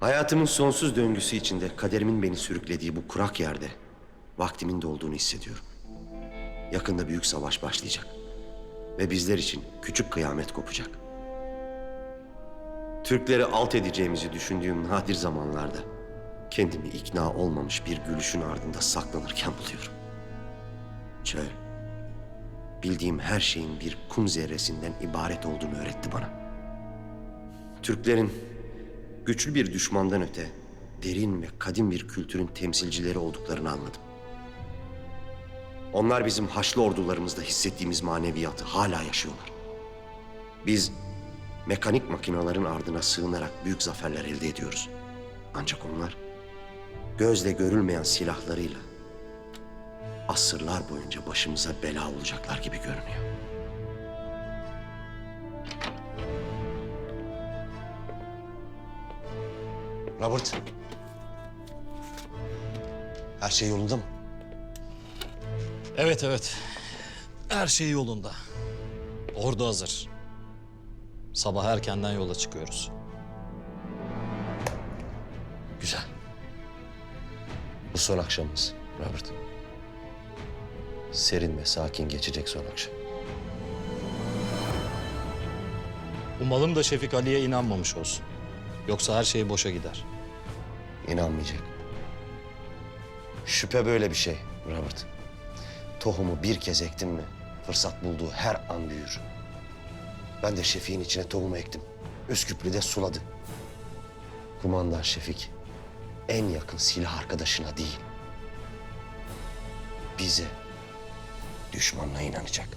Hayatımın sonsuz döngüsü içinde kaderimin beni sürüklediği bu kurak yerde vaktimin de olduğunu hissediyorum. Yakında büyük savaş başlayacak. Ve bizler için küçük kıyamet kopacak. Türkleri alt edeceğimizi düşündüğüm nadir zamanlarda kendimi ikna olmamış bir gülüşün ardında saklanırken buluyorum. Çöl, bildiğim her şeyin bir kum zerresinden ibaret olduğunu öğretti bana. Türklerin güçlü bir düşmandan öte derin ve kadim bir kültürün temsilcileri olduklarını anladım. Onlar bizim Haçlı ordularımızda hissettiğimiz maneviyatı hala yaşıyorlar. Biz mekanik makinelerin ardına sığınarak büyük zaferler elde ediyoruz. Ancak onlar gözle görülmeyen silahlarıyla asırlar boyunca başımıza bela olacaklar gibi görünüyor. Robert. Her şey yolunda mı? Evet evet. Her şey yolunda. Ordu hazır. Sabah erkenden yola çıkıyoruz. Güzel. Bu son akşamımız Robert. Serin ve sakin geçecek son akşam. Umalım da Şefik Ali'ye inanmamış olsun. Yoksa her şey boşa gider. İnanmayacak. Şüphe böyle bir şey Robert. Tohumu bir kez ektin mi fırsat bulduğu her an büyür. Ben de Şefik'in içine tohumu ektim. Üsküplü'de suladı. Kumandan Şefik en yakın silah arkadaşına değil. Bize, düşmanına inanacak.